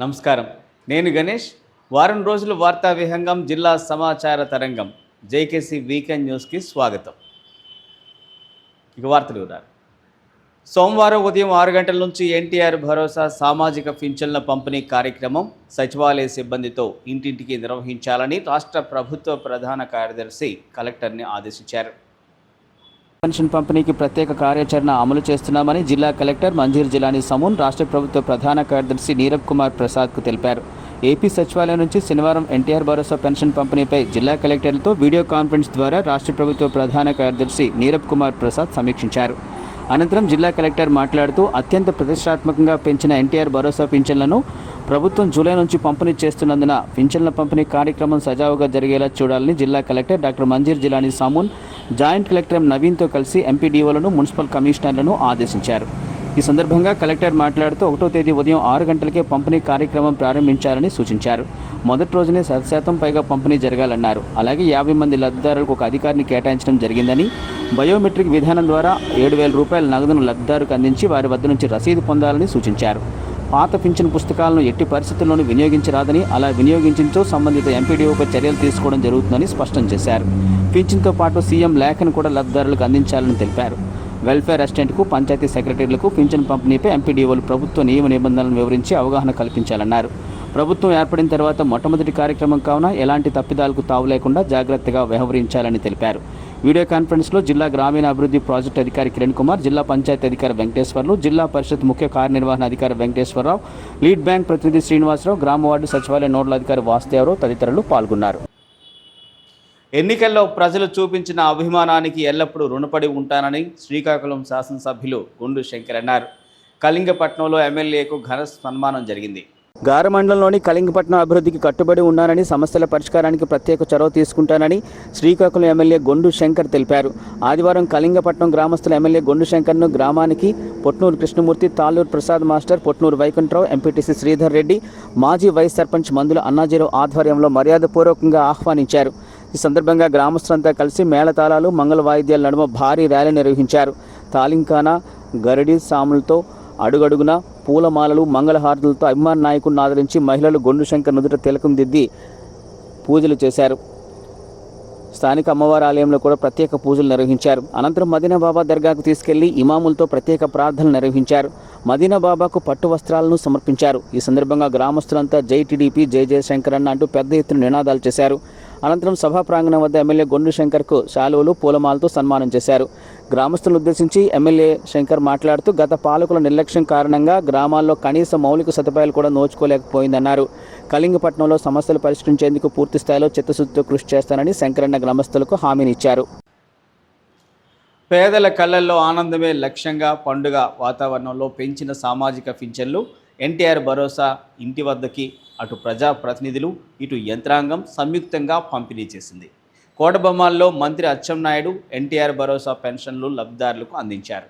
నమస్కారం. నేను గణేష్. వారం రోజుల వార్తా విహంగం జిల్లా సమాచార తరంగం. జేకేసీ వీకెండ్ న్యూస్కి స్వాగతం. ఇక వార్తలు వివరాలు. సోమవారం ఉదయం ఆరు గంటల నుంచి ఎన్టీఆర్ భరోసా సామాజిక పింఛన్ల పంపిణీ కార్యక్రమం సచివాలయ సిబ్బందితో ఇంటింటికి నిర్వహించాలని రాష్ట్ర ప్రభుత్వ ప్రధాన కార్యదర్శి కలెక్టర్ని ఆదేశించారు. పెన్షన్ పంపిణీకి ప్రత్యేక కార్యాచరణ అమలు చేస్తున్నామని జిల్లా కలెక్టర్ మంజీర్ జిలానీ సమూన్ రాష్ట్ర ప్రభుత్వ ప్రధాన కార్యదర్శి నీరబ్ కుమార్ ప్రసాద్కు తెలిపారు. ఏపీ సచివాలయం నుంచి శనివారం ఎన్టీఆర్ భరోసా పెన్షన్ పంపిణీపై జిల్లా కలెక్టర్లతో వీడియో కాన్ఫరెన్స్ ద్వారా రాష్ట్ర ప్రభుత్వ ప్రధాన కార్యదర్శి నీరబ్ కుమార్ ప్రసాద్ సమీక్షించారు. అనంతరం జిల్లా కలెక్టర్ మాట్లాడుతూ అత్యంత ప్రతిష్టాత్మకంగా పెంచిన ఎన్టీఆర్ భరోసా పింఛన్లను ప్రభుత్వం జూలై నుంచి పంపిణీ చేస్తున్నందున పింఛన్ల పంపిణీ కార్యక్రమం సజావుగా జరిగేలా చూడాలని జిల్లా collector doctor Manzir Jilani Samoon joint collector నవీన్తో కలిసి ఎంపీడీఓలను మున్సిపల్ కమిషనర్లను ఆదేశించారు. ఈ సందర్భంగా కలెక్టర్ మాట్లాడుతూ ఒకటో తేదీ ఉదయం ఆరు గంటలకే పంపిణీ కార్యక్రమం ప్రారంభించాలని సూచించారు. మొదటి రోజునే శత శాతం పైగా పంపిణీ జరగాలన్నారు. అలాగే యాభై మంది లబ్ధిదారులకు ఒక అధికారిని కేటాయించడం జరిగిందని బయోమెట్రిక్ విధానం ద్వారా ఏడు వేల రూపాయల నగదును లబ్ధిదారుకు అందించి వారి వద్ద నుంచి రసీదు పొందాలని సూచించారు. పాత పింఛన్ పుస్తకాలను ఎట్టి పరిస్థితుల్లోనూ వినియోగించరాదని అలా వినియోగించించో సంబంధిత ఎంపీడీఓపై చర్యలు తీసుకోవడం జరుగుతుందని స్పష్టం చేశారు. పింఛన్తో పాటు సీఎం లేఖను కూడా లబ్ధిదారులకు అందించాలని తెలిపారు. వెల్ఫేర్ అసిస్టెంట్కు పంచాయతీ సెక్రటరీలకు పింఛన్ పంపిణీపై ఎంపీడీఓలు ప్రభుత్వ నియమ నిబంధనలను వివరించి అవగాహన కల్పించాలన్నారు. ప్రభుత్వం ఏర్పడిన తర్వాత మొట్టమొదటి కార్యక్రమం కావున ఎలాంటి తప్పిదాలకు తావు లేకుండా జాగ్రత్తగా వ్యవహరించాలని తెలిపారు. వీడియో కాన్ఫరెన్స్లో జిల్లా గ్రామీణాభివృద్ధి ప్రాజెక్టు అధికారి కిరణ్ కుమార్ జిల్లా పంచాయతీ అధికారి వెంకటేశ్వర్లు జిల్లా పరిషత్ ముఖ్య కార్యనిర్వహణ అధికారి వెంకటేశ్వరరావు లీడ్ బ్యాంక్ ప్రతినిధి శ్రీనివాసరావు గ్రామ వార్డు సచివాలయ నోడల్ అధికారి వాసుదేవరావు తదితరులు పాల్గొన్నారు. ఎన్నికల్లో ప్రజలు చూపించిన అభిమానానికి ఎల్లప్పుడూ రుణపడి ఉంటానని శ్రీకాకుళం శాసనసభ్యులు గుండు శంకర్ అన్నారు. కళింగపట్నంలో ఎమ్మెల్యేకు ఘన సన్మానం జరిగింది. గారమండలంలోని కళింగపట్నం అభివృద్ధికి కట్టుబడి ఉన్నానని సమస్యల పరిష్కారానికి ప్రత్యేక చొరవ తీసుకుంటానని శ్రీకాకుళం ఎమ్మెల్యే గొండు శంకర్ తెలిపారు. ఆదివారం కళింగపట్నం గ్రామస్తుల ఎమ్మెల్యే గొండు శంకర్ను గ్రామానికి పొట్నూరు కృష్ణమూర్తి తాళ్ళూరు ప్రసాద్ మాస్టర్ పొట్నూరు వైకుంఠరావు ఎంపీటీసీ శ్రీధర్ రెడ్డి మాజీ వైస్ సర్పంచ్ మందుల అన్నాజీరావు ఆధ్వర్యంలో మర్యాదపూర్వకంగా ఆహ్వానించారు. ఈ సందర్భంగా గ్రామస్తులంతా కలిసి మేళతాళాలు మంగళ వాయిద్యాల నడుమ భారీ ర్యాలీ నిర్వహించారు. తాలింకాన గరడి సాములతో అడుగడుగున పూలమాలలు మంగళహారతులతో అభిమాన నాయకుడిని ఆదరించి మహిళలు గొండు శంకర్ నుదుట తిలకం దిద్ది పూజలు చేశారు. స్థానిక అమ్మవారి ఆలయంలో కూడా ప్రత్యేక పూజలు నిర్వహించారు. అనంతరం మదీనా బాబా దర్గాకు తీసుకెళ్ళి ఇమాములతో ప్రత్యేక ప్రార్థనలు నిర్వహించారు. మదీనా బాబాకు పట్టు వస్త్రాలను సమర్పించారు. ఈ సందర్భంగా గ్రామస్తులంతా జై టీడీపీ జై జయశంకర్ అన్న అంటూ పెద్ద ఎత్తున నినాదాలు చేశారు. అనంతరం సభా ప్రాంగణం వద్ద ఎమ్మెల్యే గొండు శంకర్కు శాలువలు పూలమాలతో సన్మానం చేశారు. గ్రామస్తులను ఉద్దేశించి ఎమ్మెల్యే శంకర్ మాట్లాడుతూ గత పాలకుల నిర్లక్ష్యం కారణంగా గ్రామాల్లో కనీస మౌలిక సదుపాయాలు కూడా నోచుకోలేకపోయిందన్నారు. కళింగపట్నంలో సమస్యలు పరిష్కరించేందుకు పూర్తి స్థాయిలో చిత్తశుద్ధితో కృషి చేస్తానని శంకరన్న గ్రామస్తులకు హామీనిచ్చారు. పేదల కళ్ళల్లో ఆనందమే లక్ష్యంగా పండుగ వాతావరణంలో పెంచిన సామాజిక పింఛన్లు ఎన్టీఆర్ భరోసా ఇంటి వద్దకి అటు ప్రజా ప్రతినిధులు ఇటు యంత్రాంగం సంయుక్తంగా పంపిణీ చేసింది. కోటబొమ్మాల్లో మంత్రి అచ్చెన్నాయుడు ఎన్టీఆర్ భరోసా పెన్షన్లు లబ్ధిదారులకు అందించారు.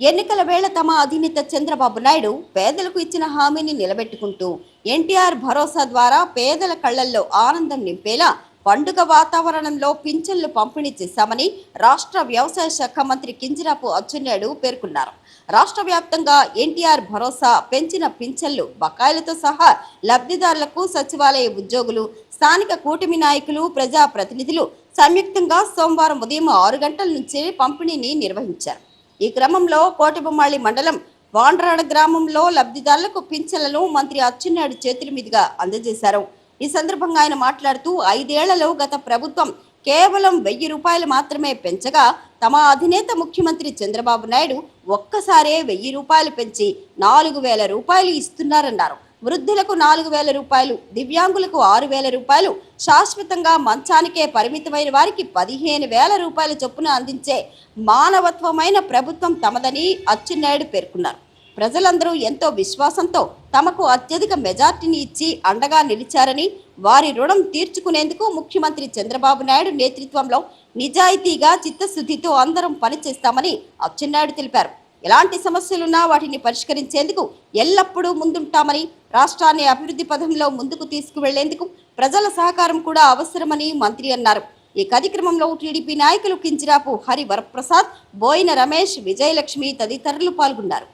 ఎన్నికల వేళ తమ అధినేత చంద్రబాబు నాయుడు పేదలకు ఇచ్చిన హామీని నిలబెట్టుకుంటూ ఎన్టీఆర్ భరోసా ద్వారా పేదల కళ్ళల్లో ఆనందం నింపేలా పండుగ వాతావరణంలో పింఛన్లు పంపిణీ చేశామని రాష్ట్ర వ్యవసాయ శాఖ మంత్రి కింజరాపు అచ్చెన్నాయుడు పేర్కొన్నారు. రాష్ట్ర వ్యాప్తంగా ఎన్టీఆర్ భరోసా పెంచిన పింఛన్లు బకాయిలతో సహా లబ్ధిదారులకు సచివాలయ ఉద్యోగులు స్థానిక కూటమి నాయకులు ప్రజా ప్రతినిధులు సంయుక్తంగా సోమవారం ఉదయం ఆరు గంటల నుంచే పంపిణీని నిర్వహించారు. ఈ క్రమంలో కోటబొమ్మాళి మండలం వాండ్రాడ గ్రామంలో లబ్ధిదారులకు పింఛన్లను మంత్రి అచ్చెన్నాయుడు చేతుల మీదుగా అందజేశారు. ఈ సందర్భంగా ఆయన మాట్లాడుతూ ఐదేళ్ళలో గత ప్రభుత్వం కేవలం వెయ్యి రూపాయలు మాత్రమే పెంచగా తమ అధినేత ముఖ్యమంత్రి చంద్రబాబు నాయుడు ఒక్కసారే వెయ్యి రూపాయలు పెంచి నాలుగు వేల రూపాయలు ఇస్తున్నారన్నారు. వృద్ధులకు నాలుగు వేల రూపాయలు దివ్యాంగులకు ఆరు వేల రూపాయలు శాశ్వతంగా మంచానికే పరిమితమైన వారికి పదిహేను వేల రూపాయల చొప్పున అందించే మానవత్వమైన ప్రభుత్వం తమదని అచ్చెన్నాయుడు పేర్కొన్నారు. ప్రజలందరూ ఎంతో విశ్వాసంతో తమకు అత్యధిక మెజార్టీని ఇచ్చి అండగా నిలిచారని వారి రుణం తీర్చుకునేందుకు ముఖ్యమంత్రి చంద్రబాబు నాయుడు నేతృత్వంలో నిజాయితీగా చిత్తశుద్ధితో అందరం పనిచేస్తామని అచ్చెన్నాయుడు తెలిపారు. ఎలాంటి సమస్యలున్నా వాటిని పరిష్కరించేందుకు ఎల్లప్పుడూ ముందుంటామని రాష్ట్రాన్ని అభివృద్ధి పథంలో ముందుకు తీసుకువెళ్ళేందుకు ప్రజల సహకారం కూడా అవసరమని మంత్రి అన్నారు. ఈ కార్యక్రమంలో టీడీపీ నాయకులు కించిరాపు హరి వరప్రసాద్ బోయిన రమేష్ విజయలక్ష్మి తదితరులు పాల్గొన్నారు.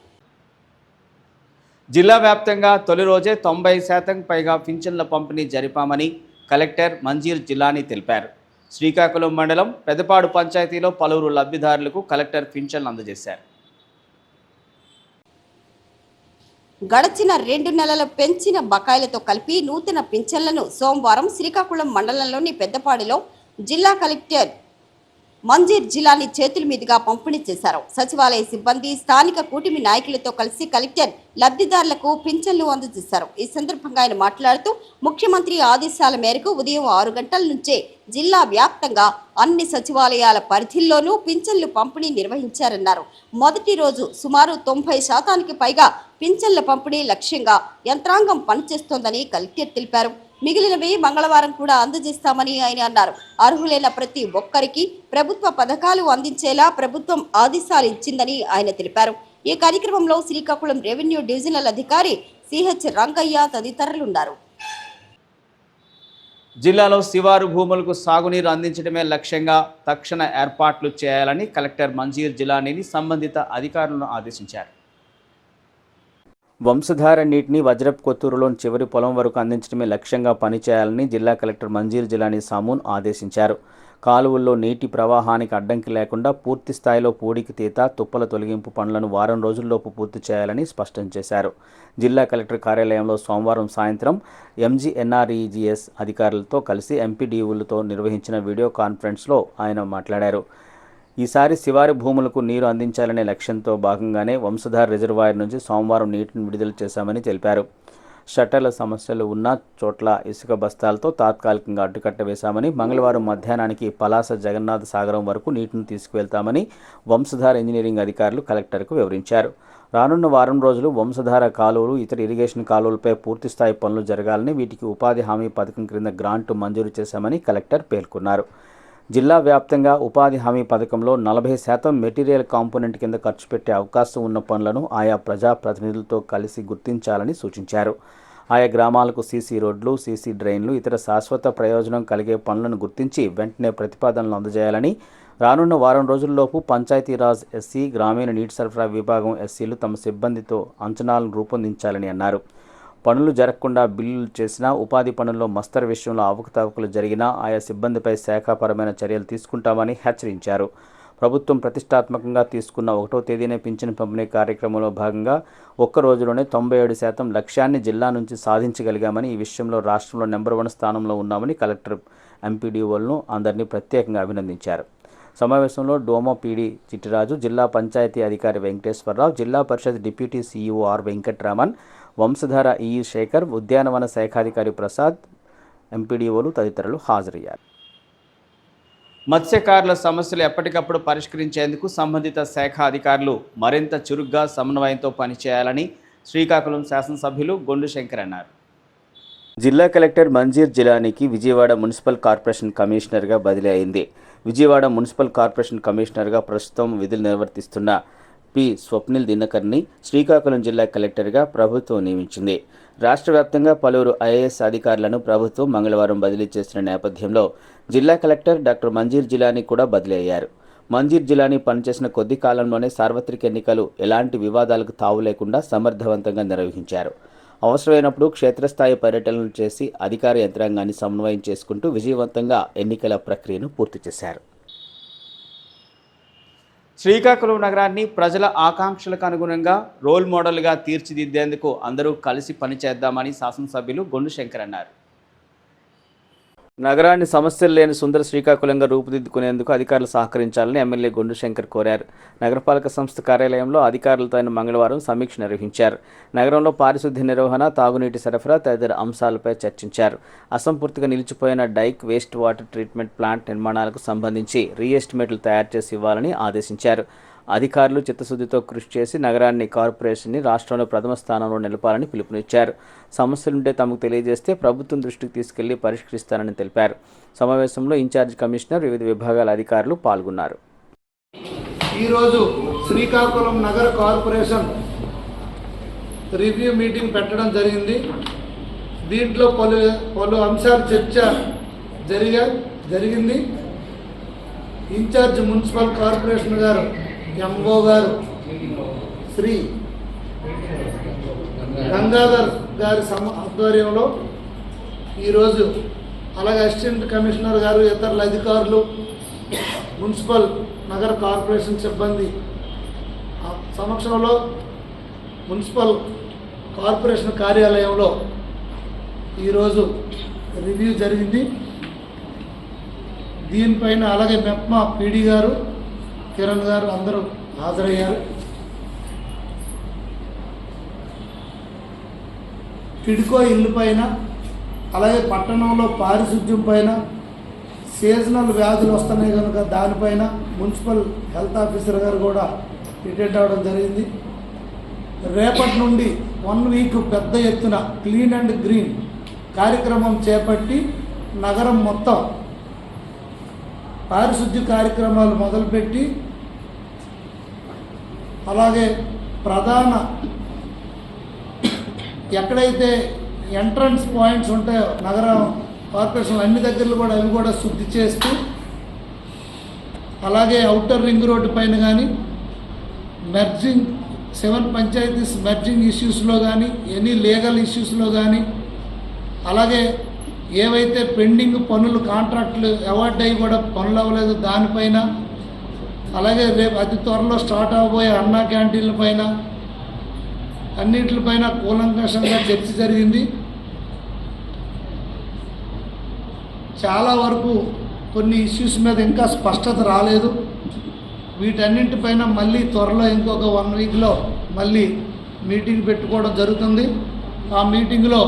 జిల్లా వ్యాప్తంగా తొలి రోజే తొంభై శాతం పైగా పింఛన్ల పంపిణీ జరిపామని కలెక్టర్ మంజీర్ జిల్లాని తెలిపారు. శ్రీకాకుళం మండలం పెదపాడు పంచాయతీలో పలువురు లబ్ధిదారులకు కలెక్టర్ పింఛన్లు అందజేశారు. గడచిన రెండు నెలల పెంచిన బకాయిలతో కలిపి నూతన పింఛన్లను సోమవారం శ్రీకాకుళం మండలంలోని పెద్దపాడిలో జిల్లా కలెక్టర్ మంజీర్ జిలాని చేతుల మీదుగా పంపిణీ చేశారు. సచివాలయ సిబ్బంది స్థానిక కూటమి నాయకులతో కలిసి కలెక్టర్ లబ్ధిదారులకు పింఛన్లు అందజేశారు. ఈ సందర్భంగా ఆయన మాట్లాడుతూ ముఖ్యమంత్రి ఆదేశాల మేరకు ఉదయం ఆరు గంటల నుంచే జిల్లా వ్యాప్తంగా అన్ని సచివాలయాల పరిధిల్లోనూ పింఛన్లు పంపిణీ నిర్వహించారన్నారు. మొదటి రోజు సుమారు తొంభై శాతానికి పైగా పింఛన్ల పంపిణీ లక్ష్యంగా యంత్రాంగం పనిచేస్తోందని కలెక్టర్ తెలిపారు. మిగిలినవి మంగళవారం కూడా అందజేస్తామని ఆయన అన్నారు. అర్హులైన ప్రతి ఒక్కరికి ప్రభుత్వ పథకాలు అందించేలా ప్రభుత్వం ఆదేశాలు ఇచ్చిందని ఆయన తెలిపారు. ఈ కార్యక్రమంలో శ్రీకాకుళం రెవెన్యూ డివిజనల్ అధికారి సిహెచ్ రంగయ్య తదితరులున్నారు. జిల్లాలో శివారు భూములకు సాగునీరు అందించడమే లక్ష్యంగా తక్షణ ఏర్పాట్లు చేయాలని కలెక్టర్ మంజీర్ జిలానీని సంబంధిత అధికారులను ఆదేశించారు. వంశధార నీటిని వజ్రప్ కొత్తూరులోని చివరి పొలం వరకు అందించడమే లక్ష్యంగా పనిచేయాలని జిల్లా కలెక్టర్ మంజీర్ జిలానీ సామూన్ ఆదేశించారు. కాలువల్లో నీటి ప్రవాహానికి అడ్డంకి లేకుండా పూర్తి స్థాయిలో పూడికి తీత తుప్పల తొలగింపు పనులను వారం రోజుల్లోపు పూర్తి చేయాలని స్పష్టం చేశారు. జిల్లా కలెక్టర్ కార్యాలయంలో సోమవారం సాయంత్రం ఎంజీఎన్ఆర్ఈజీఎస్ అధికారులతో కలిసి ఎంపీడీఓలతో నిర్వహించిన వీడియో కాన్ఫరెన్స్లో ఆయన మాట్లాడారు. ఈసారి శివారి భూములకు నీరు అందించాలనే లక్ష్యంతో భాగంగానే వంశధార రిజర్వాయర్ నుంచి సోమవారం నీటిని విడుదల చేశామని తెలిపారు. షట్టర్ల సమస్యలు ఉన్న చోట్ల ఇసుక బస్తాలతో తాత్కాలికంగా అడ్డుకట్ట వేశామని మంగళవారం మధ్యాహ్నానికి పలాస జగన్నాథ సాగరం వరకు నీటిని తీసుకువెళ్తామని వంశధార ఇంజనీరింగ్ అధికారులు కలెక్టర్కు వివరించారు. రానున్న వారం రోజులు వంశధార కాలువలు ఇతర ఇరిగేషన్ కాలువలపై పూర్తిస్థాయి పనులు జరగాలని వీటికి ఉపాధి హామీ పథకం క్రింద గ్రాంటు మంజూరు చేశామని కలెక్టర్ పేర్కొన్నారు. జిల్లా వ్యాప్తంగా ఉపాధి హామీ పథకంలో నలభై శాతం మెటీరియల్ కాంపోనెంట్ కింద ఖర్చు పెట్టే అవకాశం ఉన్న పనులను ఆయా ప్రజాప్రతినిధులతో కలిసి గుర్తించాలని సూచించారు. ఆయా గ్రామాలకు సీసీ రోడ్లు సీసీ డ్రైన్లు ఇతర శాశ్వత ప్రయోజనం కలిగే పనులను గుర్తించి వెంటనే ప్రతిపాదనలు అందజేయాలని రానున్న వారం రోజుల్లోపు పంచాయతీరాజ్ ఎస్సీ గ్రామీణ నీటి సరఫరా విభాగం ఎస్సీలు తమ సిబ్బందితో అంచనాలను రూపొందించాలని అన్నారు. పనులు జరగకుండా బిల్లులు చేసినా ఉపాధి పనుల్లో మస్తర్ విషయంలో అవకతవకలు జరిగినా ఆయా సిబ్బందిపై శాఖాపరమైన చర్యలు తీసుకుంటామని హెచ్చరించారు. ప్రభుత్వం ప్రతిష్టాత్మకంగా తీసుకున్న ఒకటో తేదీనే పింఛను పంపిణీ కార్యక్రమంలో భాగంగా ఒక్క రోజులోనే తొంభై ఏడు శాతం లక్ష్యాన్ని జిల్లా నుంచి సాధించగలిగామని ఈ విషయంలో రాష్ట్రంలో నెంబర్ వన్ స్థానంలో ఉన్నామని కలెక్టర్ ఎంపీడీఓలను అందరినీ ప్రత్యేకంగా అభినందించారు. సమావేశంలో డోమో పీడీ చిట్టిరాజు జిల్లా పంచాయతీ అధికారి వెంకటేశ్వరరావు జిల్లా Parishad deputy CEO R Venkatraman Vamsadhara EE Sekhar ఉద్యానవన శాఖాధికారి ప్రసాద్ ఎంపీడీఓలు తదితరులు హాజరయ్యారు. మత్స్యకారుల సమస్యలు ఎప్పటికప్పుడు పరిష్కరించేందుకు సంబంధిత శాఖ అధికారులు మరింత చురుగ్గా సమన్వయంతో పనిచేయాలని శ్రీకాకుళం శాసనసభ్యులు గొండు శంకర్ అన్నారు. జిల్లా కలెక్టర్ మంజీర్ జిలానికి విజయవాడ మున్సిపల్ కార్పొరేషన్ కమిషనర్గా బదిలీ అయింది. విజయవాడ మున్సిపల్ కార్పొరేషన్ కమిషనర్గా ప్రస్తుతం విధులు నిర్వర్తిస్తున్న పి స్వప్నిల్ దినకర్ని శ్రీకాకుళం జిల్లా కలెక్టర్గా ప్రభుత్వం నియమించింది. రాష్ట్ర వ్యాప్తంగా పలువురు ఐఏఎస్ అధికారులను ప్రభుత్వం మంగళవారం బదిలీ చేసిన నేపథ్యంలో జిల్లా కలెక్టర్ డాక్టర్ మంజీర్ జిలానీ కూడా బదిలీ అయ్యారు. మంజీర్ జిలానీ పనిచేసిన కొద్ది కాలంలోనే సార్వత్రిక ఎన్నికలు ఎలాంటి వివాదాలకు తావు లేకుండా సమర్థవంతంగా నిర్వహించారు. అవసరమైనప్పుడు క్షేత్రస్థాయి పర్యటనలు చేసి అధికార యంత్రాంగాన్ని సమన్వయం చేసుకుంటూ విజయవంతంగా ఎన్నికల ప్రక్రియను పూర్తి చేశారు. శ్రీకాకుళం నగరాన్ని ప్రజల ఆకాంక్షలకు అనుగుణంగా రోల్ మోడల్గా తీర్చిదిద్దేందుకు అందరూ కలిసి పనిచేద్దామని శాసనసభ్యులు గొండు శంకర్ అన్నారు. నగరాన్ని సమస్యలు లేని సుందర శ్రీకాకుళంగా రూపుదిద్దుకునేందుకు అధికారులు సహకరించాలని ఎమ్మెల్యే గుండు శంకర్ కోరారు. నగరపాలక సంస్థ కార్యాలయంలో అధికారులతో ఆయన మంగళవారం సమీక్ష నిర్వహించారు. నగరంలో పారిశుద్ధ్య నిర్వహణ తాగునీటి సరఫరా తదితర అంశాలపై చర్చించారు. అసంపూర్తిగా నిలిచిపోయిన డైక్ వేస్ట్ వాటర్ ట్రీట్మెంట్ ప్లాంట్ నిర్మాణాలకు సంబంధించి రీఎస్టిమేట్లు తయారు చేసి ఇవ్వాలని ఆదేశించారు. అధికారులు చిత్తశుద్ధితో కృషి చేసి నగరాన్ని కార్పొరేషన్ని రాష్ట్రంలో ప్రథమ స్థానంలో నిలపాలని పిలుపునిచ్చారు. సమస్యలుంటే తమకు తెలియజేస్తే ప్రభుత్వం దృష్టికి తీసుకెళ్ళి పరిష్కరిస్తానని తెలిపారు. సమావేశంలో ఇన్ఛార్జ్ కమిషనర్ వివిధ విభాగాల అధికారులు పాల్గొన్నారు. ఈరోజు శ్రీకాకుళం నగర కార్పొరేషన్ రివ్యూ మీటింగ్ పెట్టడం జరిగింది. దీంట్లో పలు పలు అంశాలు చర్చ జరిగా జరిగింది. ఇన్ఛార్జ్ మున్సిపల్ కార్పొరేషన్ గారు ఎంఓ గారు శ్రీ గంగాధర్ గారి సమ ఆధ్వర్యంలో ఈరోజు అలాగే అసిస్టెంట్ కమిషనర్ గారు ఇతరుల అధికారులు మున్సిపల్ నగర కార్పొరేషన్ సిబ్బంది సమక్షంలో మున్సిపల్ కార్పొరేషన్ కార్యాలయంలో ఈరోజు రివ్యూ జరిగింది. దీనిపైన అలాగే మెప్మా పీడీ గారు కిరణ్ గారు అందరూ హాజరయ్యారు. టిడ్కో ఇల్లు పైన అలాగే పట్టణంలో పారిశుద్ధ్యం పైన సీజనల్ వ్యాధులు వస్తున్నాయి కనుక దానిపైన మున్సిపల్ హెల్త్ ఆఫీసర్ గారు కూడా అటెండ్ అవ్వడం జరిగింది. రేపటి నుండి వన్ వీక్ పెద్ద ఎత్తున క్లీన్ అండ్ గ్రీన్ కార్యక్రమం చేపట్టి నగరం మొత్తం పారిశుద్ధ్య కార్యక్రమాలు మొదలుపెట్టి అలాగే ప్రధాన ఎక్కడైతే ఎంట్రన్స్ పాయింట్స్ ఉంటాయో నగరం కార్పొరేషన్ అన్ని దగ్గరలో కూడా అవి కూడా శుద్ధి చేస్తూ అలాగే అవుటర్ రింగ్ రోడ్డు పైన కానీ మెర్జింగ్ సెవెన్ పంచాయతీస్ మెర్జింగ్ ఇష్యూస్లో కానీ ఎనీ లీగల్ ఇష్యూస్లో కానీ అలాగే ఏవైతే పెండింగ్ పనులు కాంట్రాక్టులు అవార్డ్ అయ్యి కూడా పనులు అవ్వలేదు దానిపైన అలాగే రేపు అతి త్వరలో స్టార్ట్ అవబోయే అన్నా క్యాంటీన్ల పైన అన్నింటిపైన కూలంకషంగా చర్చ జరిగింది. చాలా వరకు కొన్ని ఇష్యూస్ మీద ఇంకా స్పష్టత రాలేదు. వీటన్నింటిపైన మళ్ళీ త్వరలో ఇంకొక వన్ వీక్లో మళ్ళీ మీటింగ్ పెట్టుకోవడం జరుగుతుంది. ఆ మీటింగ్లో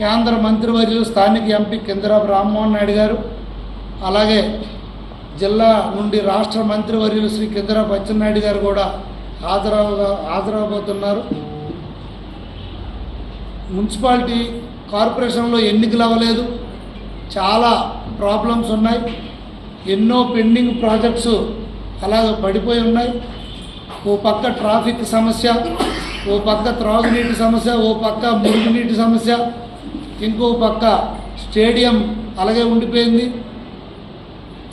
కేంద్ర మంత్రివర్యులు స్థానిక ఎంపీ కిందరాపు రామ్మోహన్ నాయుడు గారు అలాగే జిల్లా నుండి రాష్ట్ర మంత్రివర్యులు శ్రీ కిందరాపు అచ్చెన్నాయుడు గారు కూడా హాజరవగా హాజరవబోతున్నారు. మున్సిపాలిటీ కార్పొరేషన్లో ఎన్నికలు అవ్వలేదు. చాలా ప్రాబ్లమ్స్ ఉన్నాయి. ఎన్నో పెండింగ్ ప్రాజెక్ట్స్ అలాగ పడిపోయి ఉన్నాయి. ఓ పక్క ట్రాఫిక్ సమస్య ఓ పక్క త్రాగునీటి సమస్య ఓ పక్క మురుగునీటి సమస్య ఇంకో పక్క స్టేడియం అలాగే ఉండిపోయింది.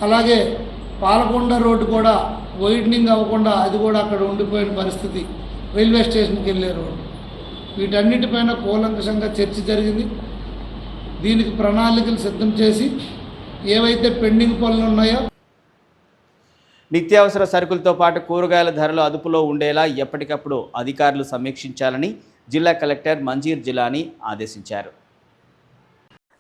అలాగే పాలకొండ రోడ్డు కూడా వైడనింగ్ అవ్వకుండా అది కూడా అక్కడ ఉండిపోయిన పరిస్థితి. రైల్వే స్టేషన్కి వెళ్ళే రోడ్డు. వీటన్నిటిపైన కూలంకషంగా చర్చ జరిగింది. దీనికి ప్రణాళికలు సిద్ధం చేసి ఏవైతే పెండింగ్ పనులు ఉన్నాయో నిత్యావసర సరుకులతో పాటు కూరగాయల ధరలు అదుపులో ఉండేలా ఎప్పటికప్పుడు అధికారులు సమీక్షించాలని జిల్లా కలెక్టర్ మంజీర్ జిలానీ ఆదేశించారు.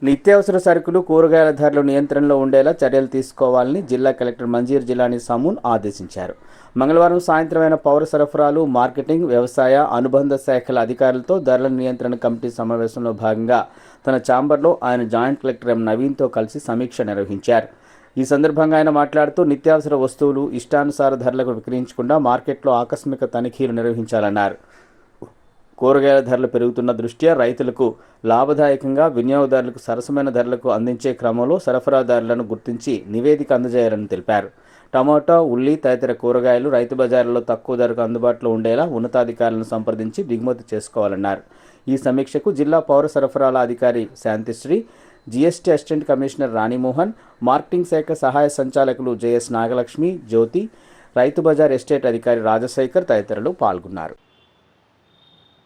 నిత్యావసర సరుకులు కూరగాయల ధరలు నియంత్రణలో ఉండేలా చర్యలు తీసుకోవాలని జిల్లా కలెక్టర్ మంజీర్ జిలానీ సమూన్ ఆదేశించారు. మంగళవారం సాయంత్రమైన పౌర సరఫరాలు మార్కెటింగ్ వ్యవసాయ అనుబంధ శాఖల అధికారులతో ధరల నియంత్రణ కమిటీ సమావేశంలో భాగంగా తన ఛాంబర్లో ఆయన జాయింట్ కలెక్టర్ ఎం. నవీన్తో కలిసి సమీక్ష నిర్వహించారు. ఈ సందర్భంగా ఆయన మాట్లాడుతూ నిత్యావసర వస్తువులు ఇష్టానుసార ధరలకు విక్రయించకుండా మార్కెట్లో ఆకస్మిక తనిఖీలు నిర్వహించాలన్నారు. కూరగాయల ధరలు పెరుగుతున్న దృష్ట్యా రైతులకు లాభదాయకంగా వినియోగదారులకు సరసమైన ధరలకు అందించే క్రమంలో సరఫరాదారులను గుర్తించి నివేదిక అందజేయాలని తెలిపారు. టమాటా ఉల్లి తదితర కూరగాయలు రైతు బజార్లలో తక్కువ ధరకు అందుబాటులో ఉండేలా ఉన్నతాధికారులను సంప్రదించి దిగుమతి చేసుకోవాలన్నారు. ఈ సమీక్షకు జిల్లా పౌర సరఫరాల అధికారి Shantisri GST assistant commissioner Ranimohan marketing శాఖ సహాయ సంచాలకులు జేఎస్ నాగలక్ష్మి జ్యోతి రైతు బజార్ ఎస్టేట్ అధికారి రాజశేఖర్ తదితరులు పాల్గొన్నారు.